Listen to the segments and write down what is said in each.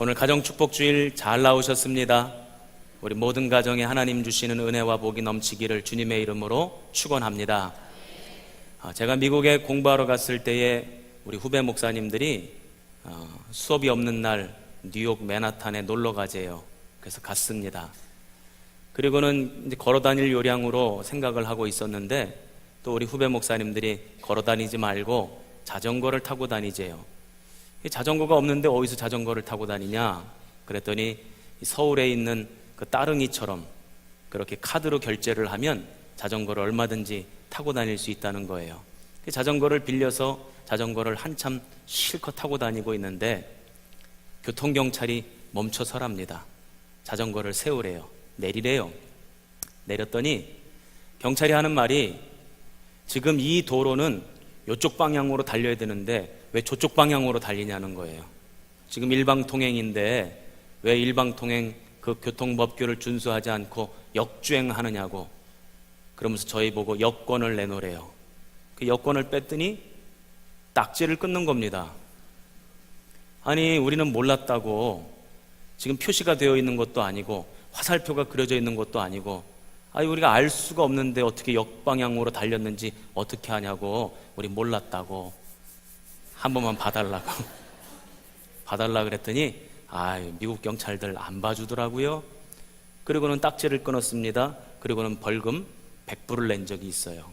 오늘 가정 축복 주일 잘 나오셨습니다. 우리 모든 가정에 하나님 주시는 은혜와 복이 넘치기를 주님의 이름으로 축원합니다. 아, 제가 미국에 공부하러 갔을 때에 우리 후배 목사님들이 어, 수업이 없는 날 뉴욕 맨하탄에 놀러 가재요. 그래서 갔습니다. 그리고는 이제 걸어 다닐 요량으로 생각을 하고 있었는데 또 우리 후배 목사님들이 걸어 다니지 말고 자전거를 타고 다니재요. 이 자전거가 없는데 어디서 자전거를 타고 다니냐? 그랬더니 이 서울에 있는 그 따릉이처럼 그렇게 카드로 결제를 하면 자전거를 얼마든지 타고 다닐 수 있다는 거예요. 그 자전거를 빌려서 자전거를 한참 실컷 타고 다니고 있는데 교통경찰이 멈춰 서랍니다. 자전거를 세우래요. 내리래요. 내렸더니 경찰이 하는 말이 지금 이 도로는 이쪽 방향으로 달려야 되는데 왜 저쪽 방향으로 달리냐는 거예요. 지금 일방통행인데 왜 일방통행 그 교통법규를 준수하지 않고 역주행하느냐고 그러면서 저희 보고 여권을 내놓으래요. 그 여권을 뺐더니 딱지를 끊는 겁니다. 아니, 우리는 몰랐다고 지금 표시가 되어 있는 것도 아니고 화살표가 그려져 있는 것도 아니고 아니, 우리가 알 수가 없는데 어떻게 역방향으로 달렸는지 어떻게 하냐고 우리 몰랐다고 한 번만 봐달라고 봐달라 그랬더니 아 미국 경찰들 안 봐주더라고요. 그리고는 딱지를 끊었습니다. 그리고는 벌금 100불을 낸 적이 있어요.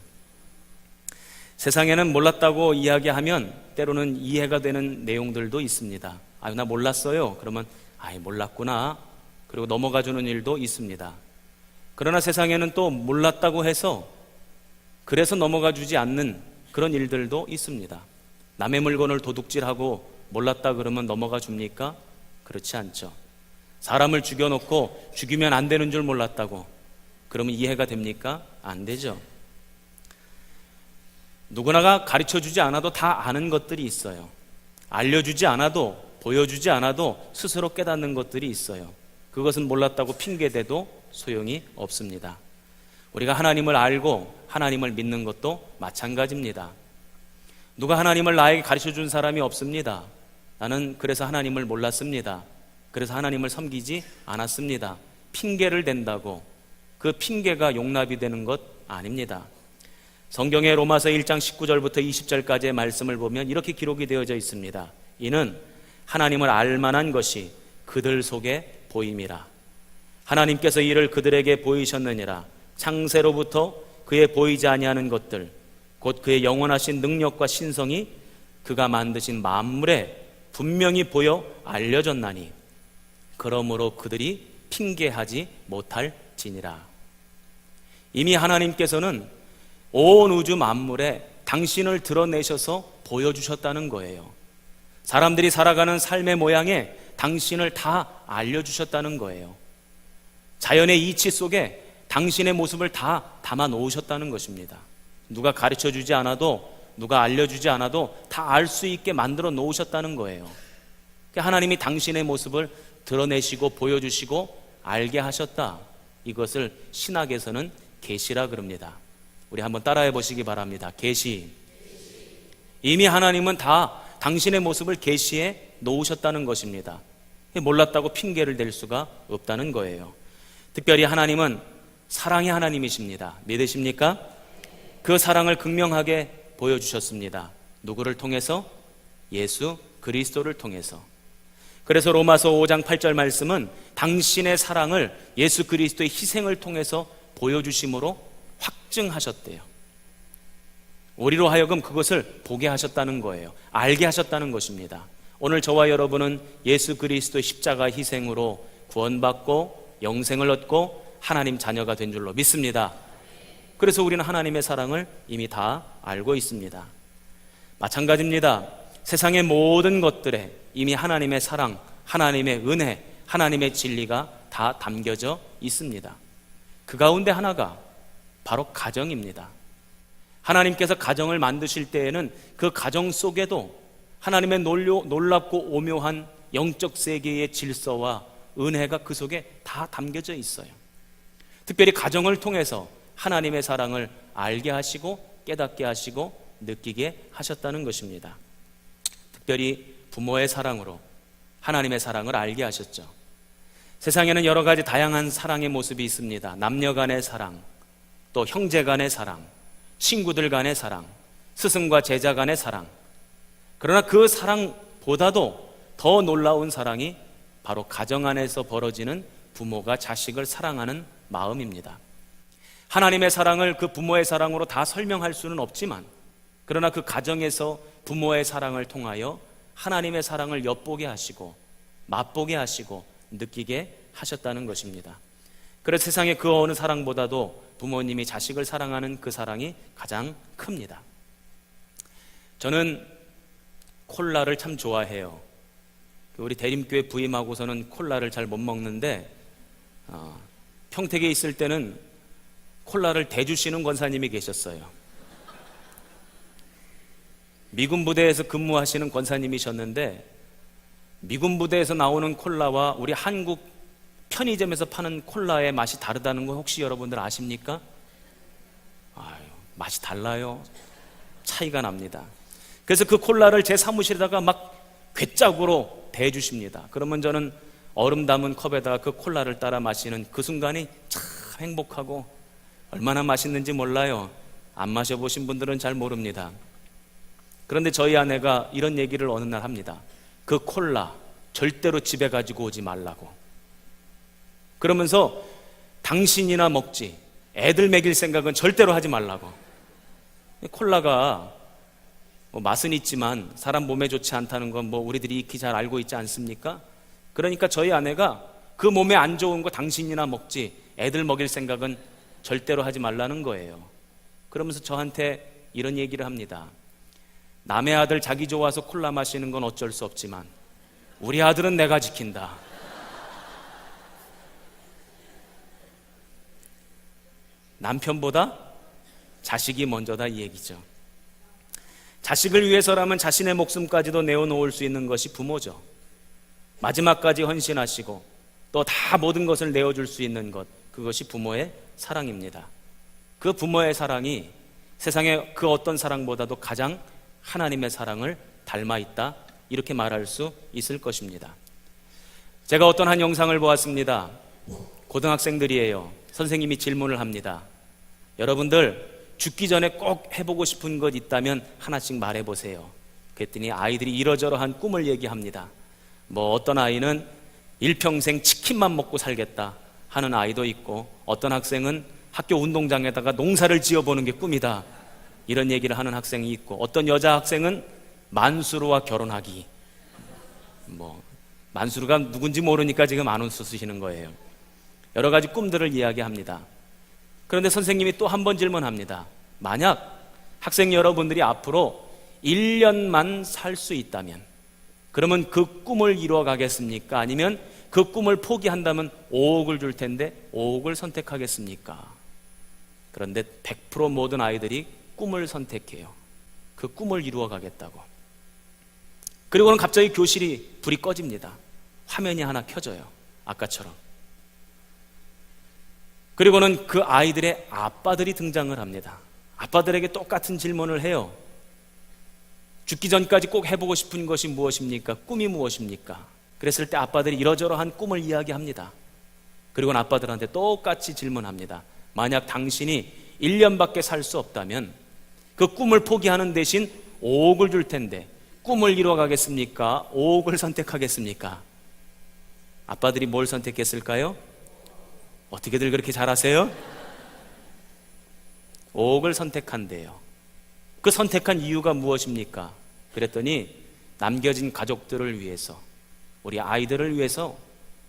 세상에는 몰랐다고 이야기하면 때로는 이해가 되는 내용들도 있습니다. 아유, 나 몰랐어요. 그러면, 아이, 몰랐구나. 그리고 넘어가 주는 일도 있습니다. 그러나 세상에는 또 몰랐다고 해서 그래서 넘어가 주지 않는 그런 일들도 있습니다. 남의 물건을 도둑질하고 몰랐다 그러면 넘어가 줍니까? 그렇지 않죠. 사람을 죽여놓고 죽이면 안 되는 줄 몰랐다고 그러면 이해가 됩니까? 안 되죠. 누구나가 가르쳐 주지 않아도 다 아는 것들이 있어요. 알려주지 않아도 보여주지 않아도 스스로 깨닫는 것들이 있어요. 그것은 몰랐다고 핑계대도 소용이 없습니다. 우리가 하나님을 알고 하나님을 믿는 것도 마찬가지입니다. 누가 하나님을 나에게 가르쳐 준 사람이 없습니다. 나는 그래서 하나님을 몰랐습니다. 그래서 하나님을 섬기지 않았습니다. 핑계를 댄다고 그 핑계가 용납이 되는 것 아닙니다. 성경의 로마서 1장 19절부터 20절까지의 말씀을 보면 이렇게 기록이 되어져 있습니다. 이는 하나님을 알만한 것이 그들 속에 보임이라. 하나님께서 이를 그들에게 보이셨느니라. 창세로부터 그의 보이지 아니하는 것들, 곧 그의 영원하신 능력과 신성이 그가 만드신 만물에 분명히 보여 알려졌나니 그러므로 그들이 핑계하지 못할 지니라. 이미 하나님께서는 온 우주 만물에 당신을 드러내셔서 보여주셨다는 거예요. 사람들이 살아가는 삶의 모양에 당신을 다 알려주셨다는 거예요. 자연의 이치 속에 당신의 모습을 다 담아 놓으셨다는 것입니다. 누가 가르쳐 주지 않아도 누가 알려주지 않아도 다 알 수 있게 만들어 놓으셨다는 거예요. 하나님이 당신의 모습을 드러내시고 보여주시고 알게 하셨다. 이것을 신학에서는 계시라 그럽니다. 우리 한번 따라해 보시기 바랍니다. 계시. 이미 하나님은 다 당신의 모습을 계시해 놓으셨다는 것입니다. 몰랐다고 핑계를 댈 수가 없다는 거예요. 특별히 하나님은 사랑의 하나님이십니다. 믿으십니까? 그 사랑을 극명하게 보여주셨습니다. 누구를 통해서? 예수 그리스도를 통해서. 그래서 로마서 5장 8절 말씀은 당신의 사랑을 예수 그리스도의 희생을 통해서 보여주심으로 확증하셨대요. 우리로 하여금 그것을 보게 하셨다는 거예요. 알게 하셨다는 것입니다. 오늘 저와 여러분은 예수 그리스도 십자가 희생으로 구원받고 영생을 얻고 하나님 자녀가 된 줄로 믿습니다. 그래서 우리는 하나님의 사랑을 이미 다 알고 있습니다. 마찬가지입니다. 세상의 모든 것들에 이미 하나님의 사랑, 하나님의 은혜, 하나님의 진리가 다 담겨져 있습니다. 그 가운데 하나가 바로 가정입니다. 하나님께서 가정을 만드실 때에는 그 가정 속에도 하나님의 놀랍고 오묘한 영적 세계의 질서와 은혜가 그 속에 다 담겨져 있어요. 특별히 가정을 통해서 하나님의 사랑을 알게 하시고 깨닫게 하시고 느끼게 하셨다는 것입니다. 특별히 부모의 사랑으로 하나님의 사랑을 알게 하셨죠. 세상에는 여러 가지 다양한 사랑의 모습이 있습니다. 남녀 간의 사랑, 또 형제 간의 사랑, 친구들 간의 사랑, 스승과 제자 간의 사랑. 그러나 그 사랑보다도 더 놀라운 사랑이 바로 가정 안에서 벌어지는 부모가 자식을 사랑하는 마음입니다. 하나님의 사랑을 그 부모의 사랑으로 다 설명할 수는 없지만, 그러나 그 가정에서 부모의 사랑을 통하여 하나님의 사랑을 엿보게 하시고, 맛보게 하시고, 느끼게 하셨다는 것입니다. 그래서 세상의 그 어느 사랑보다도 부모님이 자식을 사랑하는 그 사랑이 가장 큽니다. 저는 콜라를 참 좋아해요. 우리 대림교회 부임하고서는 콜라를 잘 못 먹는데 어, 평택에 있을 때는 콜라를 대주시는 권사님이 계셨어요. 미군 부대에서 근무하시는 권사님이셨는데 미군 부대에서 나오는 콜라와 우리 한국 편의점에서 파는 콜라의 맛이 다르다는 거 혹시 여러분들 아십니까? 아유, 맛이 달라요. 차이가 납니다. 그래서 그 콜라를 제 사무실에다가 막 괴짝으로 대주십니다. 그러면 저는 얼음 담은 컵에다가 그 콜라를 따라 마시는 그 순간이 참 행복하고 얼마나 맛있는지 몰라요. 안 마셔보신 분들은 잘 모릅니다. 그런데 저희 아내가 이런 얘기를 어느 날 합니다. 그 콜라 절대로 집에 가지고 오지 말라고. 그러면서 당신이나 먹지 애들 먹일 생각은 절대로 하지 말라고. 콜라가 뭐 맛은 있지만 사람 몸에 좋지 않다는 건 뭐 우리들이 익히 잘 알고 있지 않습니까? 그러니까 저희 아내가 그 몸에 안 좋은 거 당신이나 먹지 애들 먹일 생각은 절대로 하지 말라는 거예요. 그러면서 저한테 이런 얘기를 합니다. 남의 아들 자기 좋아서 콜라 마시는 건 어쩔 수 없지만 우리 아들은 내가 지킨다. 남편보다 자식이 먼저다 이 얘기죠. 자식을 위해서라면 자신의 목숨까지도 내어놓을 수 있는 것이 부모죠. 마지막까지 헌신하시고 또 다 모든 것을 내어줄 수 있는 것, 그것이 부모의 사랑입니다. 그 부모의 사랑이 세상의 그 어떤 사랑보다도 가장 하나님의 사랑을 닮아 있다. 이렇게 말할 수 있을 것입니다. 제가 어떤 한 영상을 보았습니다. 고등학생들이에요. 선생님이 질문을 합니다. 여러분들 죽기 전에 꼭 해보고 싶은 것 있다면 하나씩 말해보세요. 그랬더니 아이들이 이러저러한 꿈을 얘기합니다. 뭐 어떤 아이는 일평생 치킨만 먹고 살겠다 하는 아이도 있고 어떤 학생은 학교 운동장에다가 농사를 지어보는 게 꿈이다. 이런 얘기를 하는 학생이 있고 어떤 여자 학생은 만수르와 결혼하기. 뭐 만수르가 누군지 모르니까 지금 안 웃으시는 거예요. 여러 가지 꿈들을 이야기합니다. 그런데 선생님이 또 한 번 질문합니다. 만약 학생 여러분들이 앞으로 1년만 살 수 있다면 그러면 그 꿈을 이루어 가겠습니까? 아니면 그 꿈을 포기한다면 5억을 줄 텐데 5억을 선택하겠습니까? 그런데 100% 모든 아이들이 꿈을 선택해요. 그 꿈을 이루어 가겠다고. 그리고는 갑자기 교실이 불이 꺼집니다. 화면이 하나 켜져요. 아까처럼. 그리고는 그 아이들의 아빠들이 등장을 합니다. 아빠들에게 똑같은 질문을 해요. 죽기 전까지 꼭 해보고 싶은 것이 무엇입니까? 꿈이 무엇입니까? 그랬을 때 아빠들이 이러저러한 꿈을 이야기합니다. 그리고는 아빠들한테 똑같이 질문합니다. 만약 당신이 1년밖에 살 수 없다면 그 꿈을 포기하는 대신 5억을 줄 텐데 꿈을 이루어 가겠습니까? 5억을 선택하겠습니까? 아빠들이 뭘 선택했을까요? 어떻게들 그렇게 잘하세요? 5억을 선택한대요. 그 선택한 이유가 무엇입니까? 그랬더니 남겨진 가족들을 위해서, 우리 아이들을 위해서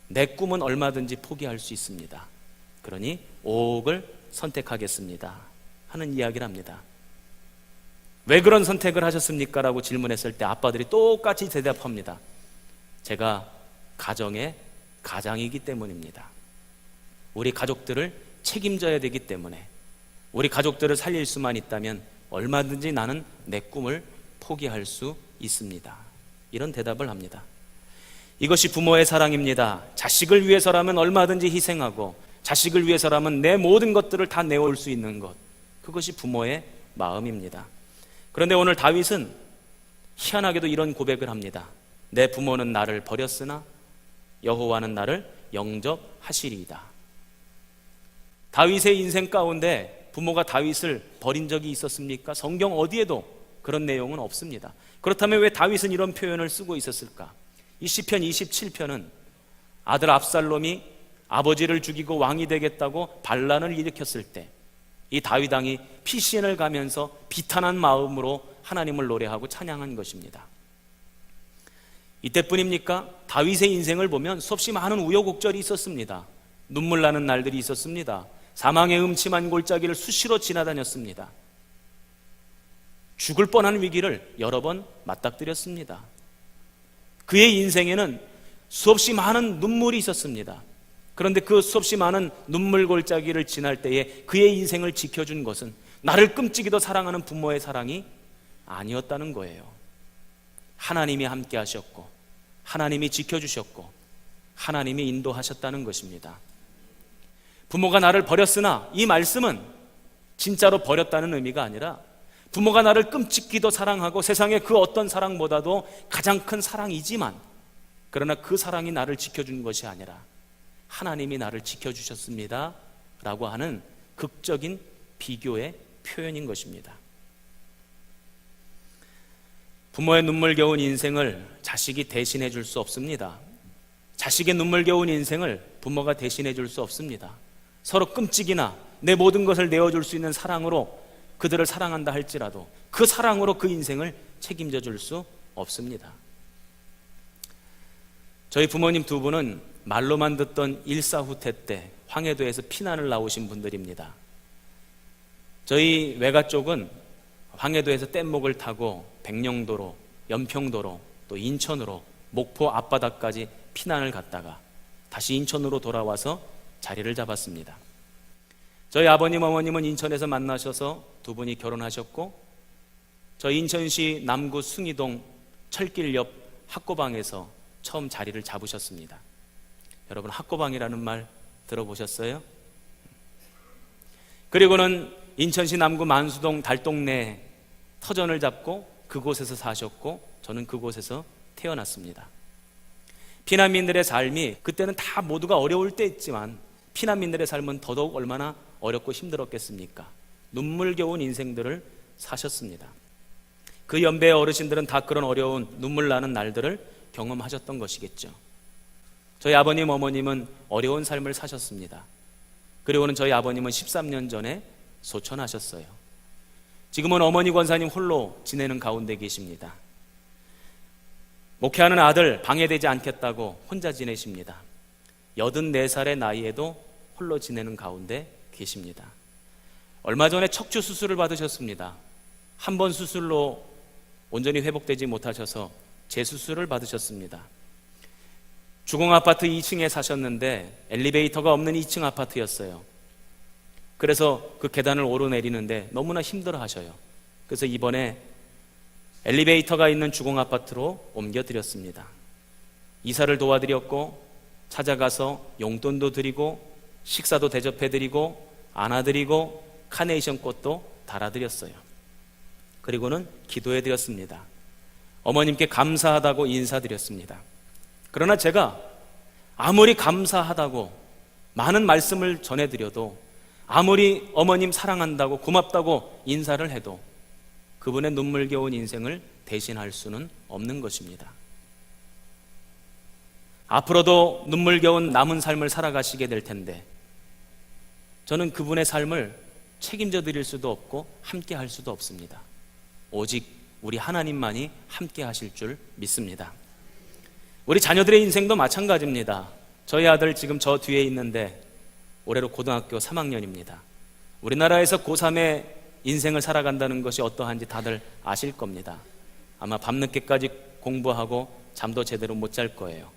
내 꿈은 얼마든지 포기할 수 있습니다. 그러니 5억을 선택하겠습니다. 하는 이야기를 합니다. 왜 그런 선택을 하셨습니까? 라고 질문했을 때 아빠들이 똑같이 대답합니다. 제가 가정의 가장이기 때문입니다. 우리 가족들을 책임져야 되기 때문에 우리 가족들을 살릴 수만 있다면 얼마든지 나는 내 꿈을 포기할 수 있습니다. 이런 대답을 합니다. 이것이 부모의 사랑입니다. 자식을 위해서라면 얼마든지 희생하고 자식을 위해서라면 내 모든 것들을 다 내올 수 있는 것. 그것이 부모의 마음입니다. 그런데 오늘 다윗은 희한하게도 이런 고백을 합니다. 내 부모는 나를 버렸으나 여호와는 나를 영접하시리이다. 다윗의 인생 가운데 부모가 다윗을 버린 적이 있었습니까? 성경 어디에도 그런 내용은 없습니다. 그렇다면 왜 다윗은 이런 표현을 쓰고 있었을까? 이 시편 27편은 아들 압살롬이 아버지를 죽이고 왕이 되겠다고 반란을 일으켰을 때 이 다윗 왕이 피신을 가면서 비탄한 마음으로 하나님을 노래하고 찬양한 것입니다. 이때뿐입니까? 다윗의 인생을 보면 수없이 많은 우여곡절이 있었습니다. 눈물 나는 날들이 있었습니다. 사망의 음침한 골짜기를 수시로 지나다녔습니다. 죽을 뻔한 위기를 여러 번 맞닥뜨렸습니다. 그의 인생에는 수없이 많은 눈물이 있었습니다. 그런데 그 수없이 많은 눈물 골짜기를 지날 때에 그의 인생을 지켜준 것은 나를 끔찍이도 사랑하는 부모의 사랑이 아니었다는 거예요. 하나님이 함께 하셨고, 하나님이 지켜주셨고, 하나님이 인도하셨다는 것입니다. 부모가 나를 버렸으나 이 말씀은 진짜로 버렸다는 의미가 아니라 부모가 나를 끔찍히도 사랑하고 세상의 그 어떤 사랑보다도 가장 큰 사랑이지만 그러나 그 사랑이 나를 지켜준 것이 아니라 하나님이 나를 지켜주셨습니다. 라고 하는 극적인 비교의 표현인 것입니다. 부모의 눈물겨운 인생을 자식이 대신해 줄 수 없습니다. 자식의 눈물겨운 인생을 부모가 대신해 줄 수 없습니다. 서로 끔찍이나 내 모든 것을 내어줄 수 있는 사랑으로 그들을 사랑한다 할지라도 그 사랑으로 그 인생을 책임져 줄 수 없습니다. 저희 부모님 두 분은 말로만 듣던 일사후퇴 때 황해도에서 피난을 나오신 분들입니다. 저희 외가 쪽은 황해도에서 뗏목을 타고 백령도로, 연평도로, 또 인천으로, 목포 앞바다까지 피난을 갔다가 다시 인천으로 돌아와서 자리를 잡았습니다. 저희 아버님, 어머님은 인천에서 만나셔서 두 분이 결혼하셨고, 저 인천시 남구 숭이동 철길 옆 학고방에서 처음 자리를 잡으셨습니다. 여러분, 학고방이라는 말 들어보셨어요? 그리고는 인천시 남구 만수동 달동네 터전을 잡고 그곳에서 사셨고 저는 그곳에서 태어났습니다. 피난민들의 삶이 그때는 다 모두가 어려울 때였지만 피난민들의 삶은 더더욱 얼마나 어렵고 힘들었겠습니까? 눈물겨운 인생들을 사셨습니다. 그 연배의 어르신들은 다 그런 어려운 눈물 나는 날들을 경험하셨던 것이겠죠. 저희 아버님, 어머님은 어려운 삶을 사셨습니다. 그리고는 저희 아버님은 13년 전에 소천하셨어요. 지금은 어머니 권사님 홀로 지내는 가운데 계십니다. 목회하는 아들 방해되지 않겠다고 혼자 지내십니다. 84살의 나이에도 홀로 지내는 가운데 계십니다. 얼마 전에 척추 수술을 받으셨습니다. 한 번 수술로 온전히 회복되지 못하셔서 재수술을 받으셨습니다. 주공 아파트 2층에 사셨는데 엘리베이터가 없는 2층 아파트였어요. 그래서 그 계단을 오르내리는데 너무나 힘들어 하셔요. 그래서 이번에 엘리베이터가 있는 주공 아파트로 옮겨드렸습니다. 이사를 도와드렸고 찾아가서 용돈도 드리고 식사도 대접해드리고 안아드리고 카네이션 꽃도 달아드렸어요. 그리고는 기도해 드렸습니다. 어머님께 감사하다고 인사드렸습니다. 그러나 제가 아무리 감사하다고 많은 말씀을 전해드려도 아무리 어머님 사랑한다고 고맙다고 인사를 해도 그분의 눈물겨운 인생을 대신할 수는 없는 것입니다. 앞으로도 눈물겨운 남은 삶을 살아가시게 될 텐데 저는 그분의 삶을 책임져 드릴 수도 없고 함께 할 수도 없습니다. 오직 우리 하나님만이 함께 하실 줄 믿습니다. 우리 자녀들의 인생도 마찬가지입니다. 저희 아들 지금 저 뒤에 있는데 올해로 고등학교 3학년입니다. 우리나라에서 고3의 인생을 살아간다는 것이 어떠한지 다들 아실 겁니다. 아마 밤늦게까지 공부하고 잠도 제대로 못 잘 거예요.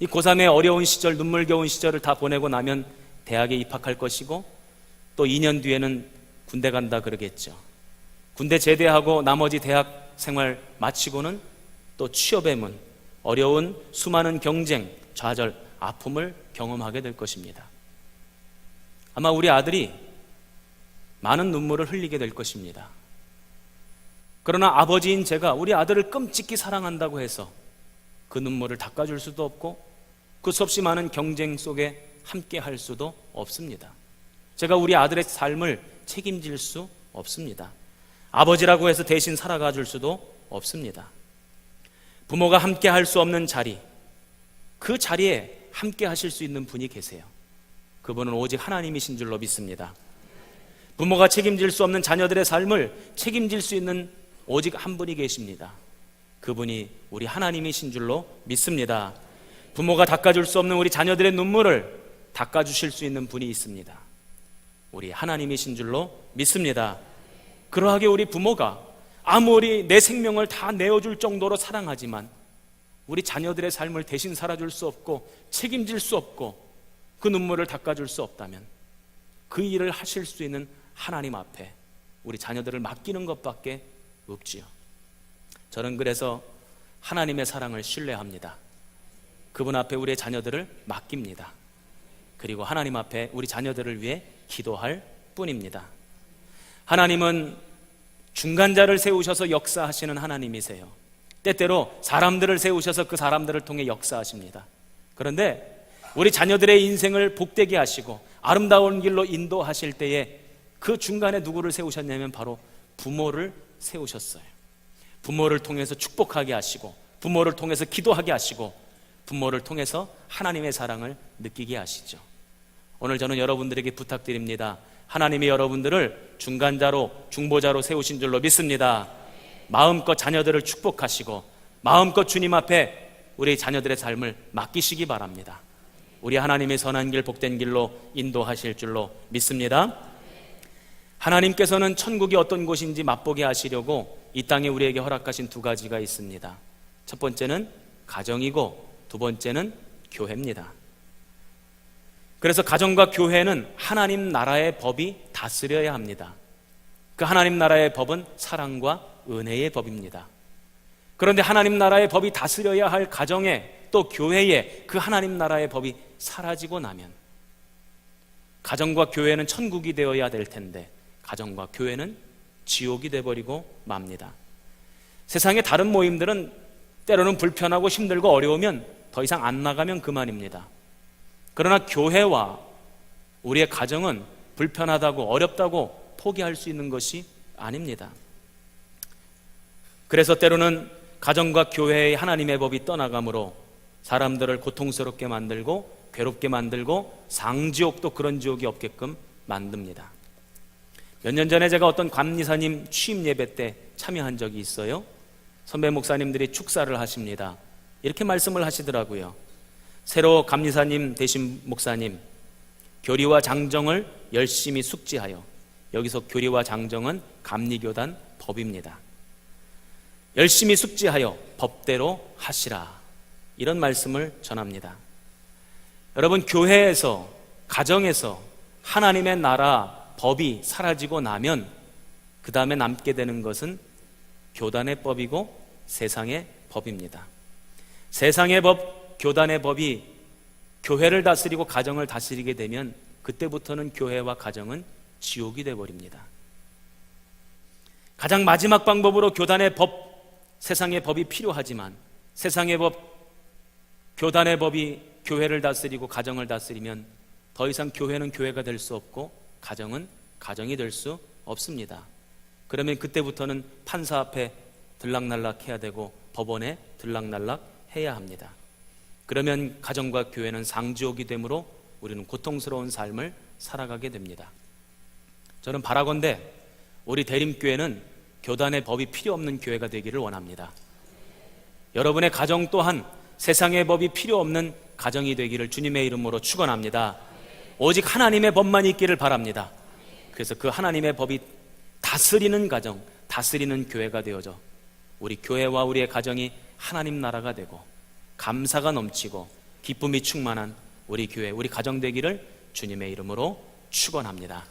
이 고3의 어려운 시절, 눈물겨운 시절을 다 보내고 나면 대학에 입학할 것이고 또 2년 뒤에는 군대 간다 그러겠죠. 군대 제대하고 나머지 대학 생활 마치고는 또 취업의 문, 어려운 수많은 경쟁, 좌절, 아픔을 경험하게 될 것입니다. 아마 우리 아들이 많은 눈물을 흘리게 될 것입니다. 그러나 아버지인 제가 우리 아들을 끔찍히 사랑한다고 해서 그 눈물을 닦아줄 수도 없고 그 수없이 많은 경쟁 속에 함께 할 수도 없습니다. 제가 우리 아들의 삶을 책임질 수 없습니다. 아버지라고 해서 대신 살아가 줄 수도 없습니다. 부모가 함께 할 수 없는 자리, 그 자리에 함께 하실 수 있는 분이 계세요. 그분은 오직 하나님이신 줄로 믿습니다. 부모가 책임질 수 없는 자녀들의 삶을 책임질 수 있는 오직 한 분이 계십니다. 그분이 우리 하나님이신 줄로 믿습니다. 부모가 닦아줄 수 없는 우리 자녀들의 눈물을 닦아주실 수 있는 분이 있습니다. 우리 하나님이신 줄로 믿습니다. 그러하게 우리 부모가 아무리 내 생명을 다 내어줄 정도로 사랑하지만 우리 자녀들의 삶을 대신 살아줄 수 없고 책임질 수 없고 그 눈물을 닦아줄 수 없다면 그 일을 하실 수 있는 하나님 앞에 우리 자녀들을 맡기는 것밖에 없지요. 저는 그래서 하나님의 사랑을 신뢰합니다. 그분 앞에 우리의 자녀들을 맡깁니다. 그리고 하나님 앞에 우리 자녀들을 위해 기도할 뿐입니다. 하나님은 중간자를 세우셔서 역사하시는 하나님이세요. 때때로 사람들을 세우셔서 그 사람들을 통해 역사하십니다. 그런데 우리 자녀들의 인생을 복되게 하시고 아름다운 길로 인도하실 때에 그 중간에 누구를 세우셨냐면 바로 부모를 세우셨어요. 부모를 통해서 축복하게 하시고 부모를 통해서 기도하게 하시고 부모를 통해서 하나님의 사랑을 느끼게 하시죠. 오늘 저는 여러분들에게 부탁드립니다. 하나님이 여러분들을 중간자로 중보자로 세우신 줄로 믿습니다. 마음껏 자녀들을 축복하시고 마음껏 주님 앞에 우리 자녀들의 삶을 맡기시기 바랍니다. 우리 하나님의 선한 길 복된 길로 인도하실 줄로 믿습니다. 하나님께서는 천국이 어떤 곳인지 맛보게 하시려고 이 땅에 우리에게 허락하신 두 가지가 있습니다. 첫 번째는 가정이고 두 번째는 교회입니다. 그래서 가정과 교회는 하나님 나라의 법이 다스려야 합니다. 그 하나님 나라의 법은 사랑과 은혜의 법입니다. 그런데 하나님 나라의 법이 다스려야 할 가정에 또 교회에 그 하나님 나라의 법이 사라지고 나면 가정과 교회는 천국이 되어야 될 텐데 가정과 교회는 지옥이 돼버리고 맙니다. 세상의 다른 모임들은 때로는 불편하고 힘들고 어려우면 더 이상 안 나가면 그만입니다. 그러나 교회와 우리의 가정은 불편하다고 어렵다고 포기할 수 있는 것이 아닙니다. 그래서 때로는 가정과 교회의 하나님의 법이 떠나가므로 사람들을 고통스럽게 만들고 괴롭게 만들고 상지옥도 그런 지옥이 없게끔 만듭니다. 몇 년 전에 제가 어떤 감리사님 취임 예배 때 참여한 적이 있어요. 선배 목사님들이 축사를 하십니다. 이렇게 말씀을 하시더라고요. 새로 감리사님 되신 목사님, 교리와 장정을 열심히 숙지하여 여기서 교리와 장정은 감리교단 법입니다. 열심히 숙지하여 법대로 하시라. 이런 말씀을 전합니다. 여러분, 교회에서, 가정에서 하나님의 나라 법이 사라지고 나면 그 다음에 남게 되는 것은 교단의 법이고 세상의 법입니다. 세상의 법, 교단의 법이 교회를 다스리고 가정을 다스리게 되면 그때부터는 교회와 가정은 지옥이 되어 버립니다. 가장 마지막 방법으로 교단의 법, 세상의 법이 필요하지만 세상의 법, 교단의 법이 교회를 다스리고 가정을 다스리면 더 이상 교회는 교회가 될 수 없고 가정은 가정이 될 수 없습니다. 그러면 그때부터는 판사 앞에 들락날락 해야 되고 법원에 들락날락 해야 합니다. 그러면 가정과 교회는 상지옥이 되므로 우리는 고통스러운 삶을 살아가게 됩니다. 저는 바라건대 우리 대림교회는 교단의 법이 필요 없는 교회가 되기를 원합니다. 여러분의 가정 또한 세상의 법이 필요 없는 가정이 되기를 주님의 이름으로 축원합니다. 오직 하나님의 법만 있기를 바랍니다. 그래서 그 하나님의 법이 다스리는 가정, 다스리는 교회가 되어져 우리 교회와 우리의 가정이 하나님 나라가 되고 감사가 넘치고 기쁨이 충만한 우리 교회, 우리 가정 되기를 주님의 이름으로 축원합니다.